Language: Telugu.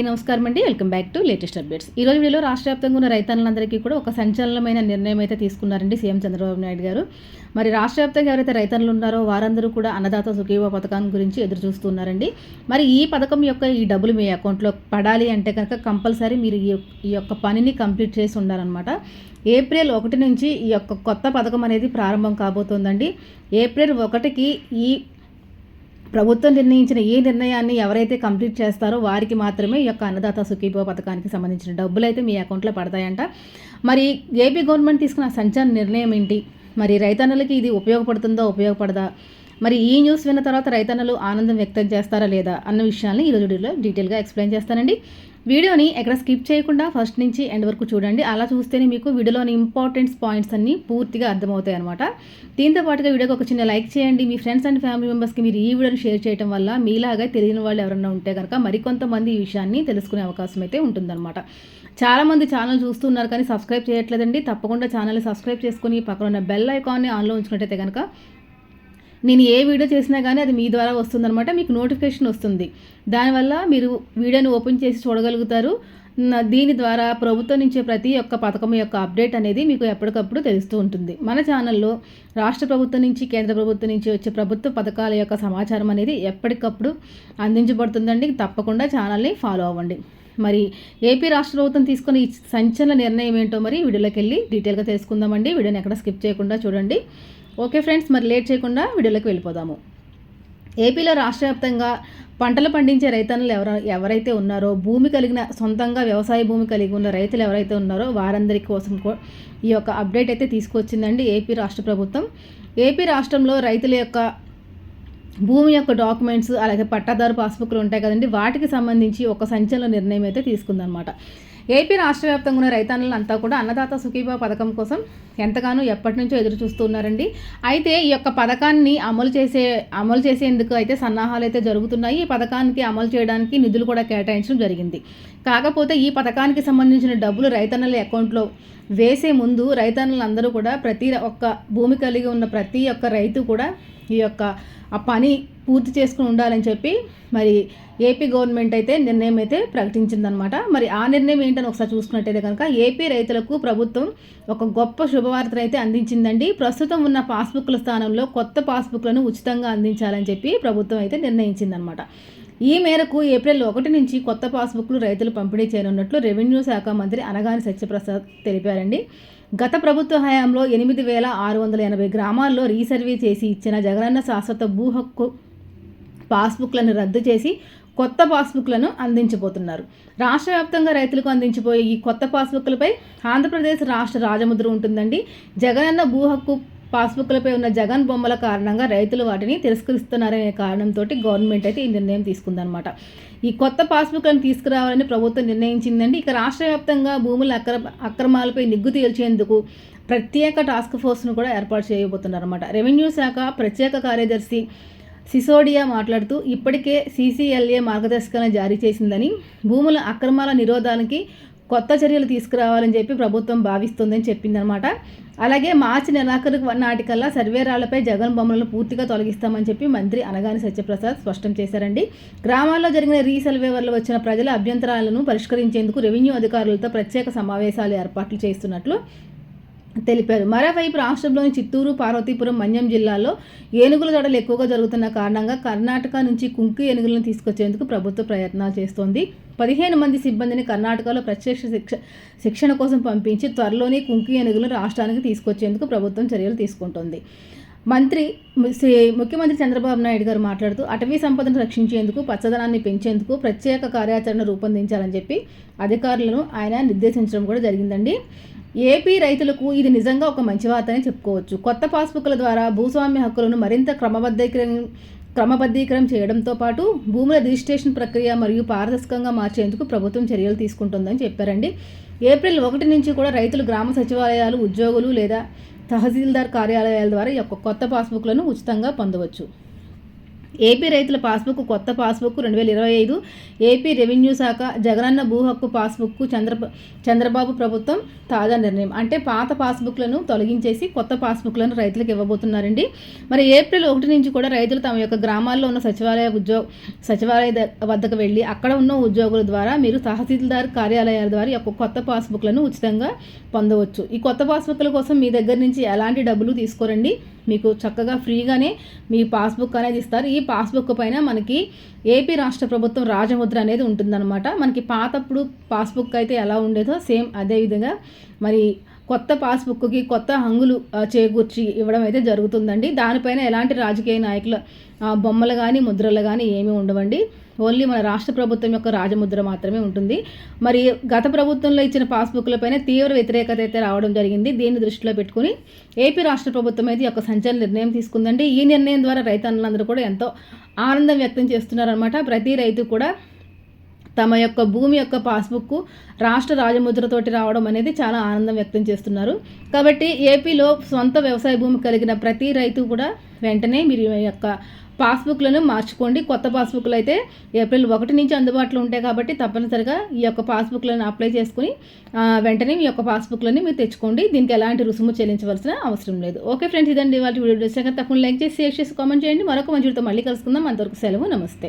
అందరికీ నమస్కారం అండి. Welcome back to latest updates. ఈ రోజు వీడియోలో రాష్ట్ర వ్యాప్తంగా ఉన్న రైతన్నులందరికీ కూడా ఒక సంచలనమైన నిర్ణయం అయితే తీసుకున్నారండి సీఎం చంద్రబాబు నాయుడు గారు. మరి రాష్ట్ర వ్యాప్తంగా ఎవరైతే రైతన్నులు ఉన్నారో వారందరూ కూడా అన్నదాత సుఖీవ పథకం గురించి ఎదురు చూస్తున్నారండి. మరి ఈ పథకం యొక్క ఈ డబ్బులు మీ అకౌంట్లో పడాలి అంటే కనుక కంపల్సరీ మీరు ఈ- ఈ యొక్క పనిని కంప్లీట్ చేసి ఉండాలన్నమాట. ఏప్రిల్ ఒకటి నుంచి ఈ యొక్క కొత్త పథకం అనేది ప్రారంభం కాబోతోందండి. ఏప్రిల్ ఒకటికి ఈ ప్రభుత్వం నిర్ణయించిన ఏ నిర్ణయాన్ని ఎవరైతే కంప్లీట్ చేస్తారో వారికి మాత్రమే ఈ యొక్క అన్నదాత సుఖీభో పథకానికి సంబంధించిన డబ్బులు అయితే మీ అకౌంట్లో పడతాయంట. మరి ఏపీ గవర్నమెంట్ తీసుకున్న సంచలన నిర్ణయం ఏంటి? మరి రైతన్నులకి ఇది ఉపయోగపడుతుందో ఉపయోగపడదా? మరి ఈ న్యూస్ విన్న తర్వాత రైతన్నులు ఆనందం వ్యక్తం చేస్తారా లేదా అన్న విషయాన్ని ఈరోజు డీటెయిల్గా ఎక్స్ప్లెయిన్ చేస్తానండి. వీడియోని ఎక్కడ స్కిప్ చేయకుండా ఫస్ట్ నుంచి ఎండ్ వరకు చూడండి. అలా చూస్తేనే మీకు వీడియోలోని ఇంపార్టెంట్ పాయింట్స్ అన్ని పూర్తిగా అర్థమవుతాయి అనమాట దీంతో పాటుగా వీడియోకి ఒక చిన్న లైక్ చేయండి. మీ ఫ్రెండ్స్ అండ్ ఫ్యామిలీ మెంబర్స్కి మీరు ఈ వీడియోని షేర్ చేయడం వల్ల మీలాగా తెలియని వాళ్ళు ఎవరైనా ఉంటే కనుక మరికొంతమంది ఈ విషయాన్ని తెలుసుకునే అవకాశం అయితే ఉంటుందన్నమాట. చాలామంది ఛానల్ చూస్తున్నారు కానీ సబ్స్క్రైబ్ చేయట్లేదండి. తప్పకుండా ఛానల్ని సబ్స్క్రైబ్ చేసుకుని పక్కన ఉన్న బెల్ ఐకాన్ని ఆన్లో ఉంచుకున్నట్టయితే కనుక నేను ఏ వీడియో చేసినా కానీ అది మీ ద్వారా వస్తుందన్నమాట మీకు నోటిఫికేషన్ వస్తుంది. దానివల్ల మీరు వీడియోని ఓపెన్ చేసి చూడగలుగుతారు. దీని ద్వారా ప్రభుత్వం నుంచి ప్రతి ఒక్క పథకం యొక్క అప్డేట్ అనేది మీకు ఎప్పటికప్పుడు తెలుస్తూ ఉంటుంది. మన ఛానల్లో రాష్ట్ర ప్రభుత్వం నుంచి కేంద్ర ప్రభుత్వం నుంచి వచ్చే ప్రభుత్వ పథకాల యొక్క సమాచారం అనేది ఎప్పటికప్పుడు అందించబడుతుందండి. తప్పకుండా ఛానల్ని ఫాలో అవ్వండి. మరి ఏపీ రాష్ట్ర ప్రభుత్వం తీసుకున్న ఈ సంచలన నిర్ణయం ఏంటో మరి వీడియోలోకి వెళ్ళి డీటెయిల్గా తెలుసుకుందామండి. వీడియోని ఎక్కడ స్కిప్ చేయకుండా చూడండి. ఓకే ఫ్రెండ్స్ మరి లేట్ చేయకుండా వీడియోలోకి వెళ్ళిపోదాము. ఏపీలో రాష్ట్ర వ్యాప్తంగా పంటలు పండించే రైతన్నులు ఎవర ఎవరైతే ఉన్నారో భూమి కలిగిన సొంతంగా వ్యవసాయ భూమి కలిగి ఉన్న రైతులు ఎవరైతే ఉన్నారో వారందరి కోసం ఈ యొక్క అప్డేట్ అయితే తీసుకొచ్చిందండి ఏపీ రాష్ట్ర ప్రభుత్వం. ఏపీ రాష్ట్రంలో రైతుల యొక్క భూమి యొక్క డాక్యుమెంట్స్ అలాగే పట్టాదారు పాస్బుక్లు ఉంటాయి కదండి వాటికి సంబంధించి ఒక సంచలన నిర్ణయం అయితే తీసుకుందనమాట ఏపీ రాష్ట్ర వ్యాప్తంగా ఉన్న రైతన్నులంతా కూడా అన్నదాత సుఖీభా పథకం కోసం ఎంతగానో ఎప్పటి నుంచో ఎదురు చూస్తున్నారండి అయితే ఈ యొక్క పథకాన్ని అమలు చేసే అమలు చేసేందుకు అయితే సన్నాహాలు అయితే జరుగుతున్నాయి. ఈ పథకానికి అమలు చేయడానికి నిధులు కూడా కేటాయించడం జరిగింది. కాకపోతే ఈ పథకానికి సంబంధించిన డబ్బులు రైతన్నుల అకౌంట్లో వేసే ముందు రైతన్నులందరూ కూడా ప్రతి ఒక్క భూమి కలిగి ఉన్న ప్రతి ఒక్క రైతు కూడా ఈ యొక్క ఆ పని పూర్తి చేసుకుని ఉండాలని చెప్పి మరి ఏపీ గవర్నమెంట్ అయితే నిర్ణయం అయితే ప్రకటించిందనమాట మరి ఆ నిర్ణయం ఏంటని ఒకసారి చూసుకున్నట్టయితే కనుక ఏపీ రైతులకు ప్రభుత్వం ఒక గొప్ప శుభవార్తను అయితే అందించిందండి. ప్రస్తుతం ఉన్న పాస్బుక్ల స్థానంలో కొత్త పాస్బుక్లను ఉచితంగా అందించాలని చెప్పి ప్రభుత్వం అయితే నిర్ణయించిందనమాట ఈ మేరకు ఏప్రిల్ ఒకటి నుంచి కొత్త పాస్బుక్లు రైతులు పంపిణీ చేయనున్నట్లు రెవెన్యూ శాఖ మంత్రి అనగాని సత్యప్రసాద్ తెలిపారండి. గత ప్రభుత్వ హయాంలో ఎనిమిది వేల ఆరు వందల ఎనభై గ్రామాల్లో రీసర్వే చేసి ఇచ్చిన జగనన్న శాశ్వత భూ హక్కు పాస్బుక్లను రద్దు చేసి కొత్త పాస్బుక్లను అందించబోతున్నారు. రాష్ట్ర వ్యాప్తంగా రైతులకు అందించబోయే ఈ కొత్త పాస్బుక్లపై ఆంధ్రప్రదేశ్ రాష్ట్ర రాజముద్ర ఉంటుందండి. జగనన్న భూ హక్కు పాస్బుక్లపై ఉన్న జగన్ బొమ్మల కారణంగా రైతులు వాటిని తిరస్కరిస్తున్నారనే కారణంతో గవర్నమెంట్ అయితే ఈ నిర్ణయం తీసుకుందనమాట ఈ కొత్త పాస్బుక్లను తీసుకురావాలని ప్రభుత్వం నిర్ణయించిందండి. ఇక రాష్ట్ర వ్యాప్తంగా భూముల అక్ర అక్రమాలపై నిగ్గు తేల్చేందుకు ప్రత్యేక టాస్క్ ఫోర్స్ను కూడా ఏర్పాటు చేయబోతున్నారన్నమాట. రెవెన్యూ శాఖ ప్రత్యేక కార్యదర్శి సిసోడియా మాట్లాడుతూ ఇప్పటికే సీసీఎల్ఏ మార్గదర్శకాలను జారీ చేసిందని భూముల అక్రమాల నిరోధానికి కొత్త చర్యలు తీసుకురావాలని చెప్పి ప్రభుత్వం భావిస్తుందని చెప్పిందనమాట అలాగే మార్చి నెలాఖరు నాటికల్లా సర్వేరాళ్ళపై జగన్ బొమ్మలను పూర్తిగా తొలగిస్తామని చెప్పి మంత్రి అనగాని సత్యప్రసాద్ స్పష్టం చేశారండి. గ్రామాల్లో జరిగిన రీసర్వే వల్ల వచ్చిన ప్రజల అభ్యంతరాలను పరిష్కరించేందుకు రెవెన్యూ అధికారులతో ప్రత్యేక సమావేశాలు ఏర్పాట్లు చేస్తున్నట్లు తెలిపారు. మరోవైపు రాష్ట్రంలోని చిత్తూరు పార్వతీపురం మన్యం జిల్లాలో ఏనుగుల దడలు ఎక్కువగా జరుగుతున్న కారణంగా కర్ణాటక నుంచి కుంకి ఏనుగులను తీసుకొచ్చేందుకు ప్రభుత్వ ప్రయత్నాలు చేస్తోంది. పదిహేను మంది సిబ్బందిని కర్ణాటకలో ప్రత్యక్ష శిక్ష శిక్షణ కోసం పంపించి త్వరలోనే కుంకి ఏనుగులను రాష్ట్రానికి తీసుకొచ్చేందుకు ప్రభుత్వం చర్యలు తీసుకుంటుంది. మంత్రి శ్రీ ముఖ్యమంత్రి చంద్రబాబు నాయుడు గారు మాట్లాడుతూ అటవీ సంపదను రక్షించేందుకు పచ్చదనాన్ని పెంచేందుకు ప్రత్యేక కార్యాచరణ రూపొందించాలని చెప్పి అధికారులను ఆయన నిర్దేశించడం కూడా జరిగిందండి. ఏపీ రైతులకు ఇది నిజంగా ఒక మంచి వార్త అని చెప్పుకోవచ్చు. కొత్త పాస్బుక్ల ద్వారా భూస్వామ్య హక్కులను మరింత క్రమబద్ధీకరణ క్రమబద్ధీకరణ చేయడంతో పాటు భూముల రిజిస్ట్రేషన్ ప్రక్రియ మరియు పారదర్శకంగా మార్చేందుకు ప్రభుత్వం చర్యలు తీసుకుంటుందని చెప్పారండి. ఏప్రిల్ ఒకటి నుంచి కూడా రైతులు గ్రామ సచివాలయాలు ఉద్యోగులు లేదా తహసీల్దార్ కార్యాలయాల ద్వారా ఈ యొక్క కొత్త పాస్బుక్లను ఉచితంగా పొందవచ్చు. ఏపీ రైతుల పాస్బుక్ కొత్త పాస్బుక్ రెండు వేల ఇరవై ఐదు ఏపీ రెవెన్యూ శాఖ జగనన్న భూ హక్కు పాస్బుక్ చంద్ర చంద్రబాబు ప్రభుత్వం తాజా నిర్ణయం. అంటే పాత పాస్బుక్లను తొలగించేసి కొత్త పాస్బుక్లను రైతులకు ఇవ్వబోతున్నారండి. మరి ఏప్రిల్ ఒకటి నుంచి కూడా రైతులు తమ యొక్క గ్రామాల్లో ఉన్న సచివాలయ ఉద్యోగ సచివాలయ వద్దకు వెళ్ళి అక్కడ ఉన్న ఉద్యోగుల ద్వారా మీరు తహసీల్దార్ కార్యాలయాల ద్వారా యొక్క కొత్త పాస్బుక్లను ఉచితంగా పొందవచ్చు. ఈ కొత్త పాస్బుక్ల కోసం మీ దగ్గర నుంచి ఎలాంటి డబ్బులు తీసుకోరండి? మీకు చక్కగా ఫ్రీగానే మీ పాస్బుక్ అనేది ఇస్తారు. ఈ పాస్బుక్ పైన మనకి ఏపీ రాష్ట్ర ప్రభుత్వం రాజముద్ర అనేది ఉంటుందన్నమాట. మనకి పాతప్పుడు పాస్బుక్ అయితే ఎలా ఉండేదో సేమ్ అదే విధంగా మరి కొత్త పాస్బుక్కి కొత్త హంగులు చేకూర్చి ఇవ్వడం అయితే జరుగుతుందండి. దానిపైన ఎలాంటి రాజకీయ నాయకుల బొమ్మలు కానీ ముద్రలు కానీ ఏమీ ఉండవండి. ఓన్లీ మన రాష్ట్ర ప్రభుత్వం యొక్క రాజముద్ర మాత్రమే ఉంటుంది. మరి గత ప్రభుత్వంలో ఇచ్చిన పాస్బుక్లపైన తీవ్ర వ్యతిరేకత అయితే రావడం జరిగింది. దీన్ని దృష్టిలో పెట్టుకుని ఏపీ రాష్ట్ర ప్రభుత్వం అయితే ఒక సంచలన నిర్ణయం తీసుకుందండి. ఈ నిర్ణయం ద్వారా రైతన్నులందరూ కూడా ఎంతో ఆనందం వ్యక్తం చేస్తున్నారనమాట ప్రతి రైతు కూడా తమ యొక్క భూమి యొక్క పాస్బుక్ రాష్ట్ర రాజముద్రతోటి రావడం అనేది చాలా ఆనందం వ్యక్తం చేస్తున్నారు. కాబట్టి ఏపీలో సొంత వ్యవసాయ భూమి కలిగిన ప్రతి రైతు కూడా వెంటనే మీరు ఈ యొక్క పాస్బుక్లను మార్చుకోండి. కొత్త పాస్బుక్లు అయితే ఏప్రిల్ ఒకటి నుంచి అందుబాటులో ఉంటాయి కాబట్టి తప్పనిసరిగా ఈ యొక్క పాస్బుక్లను అప్లై చేసుకుని వెంటనే మీ యొక్క పాస్బుక్లని మీరు తెచ్చుకోండి. దీనికి ఎలాంటి రుసుము చెల్లించవలసిన అవసరం లేదు. ఓకే ఫ్రెండ్స్ ఇదండి వాళ్ళ వీడియో. వచ్చాక తప్పకుండా లైక్ చేసి షేర్ చేసి కామెంట్ చేయండి. మరొక మంచి మళ్ళీ కలుసుకుందాం. అంతవరకు సెలవు నమస్తే.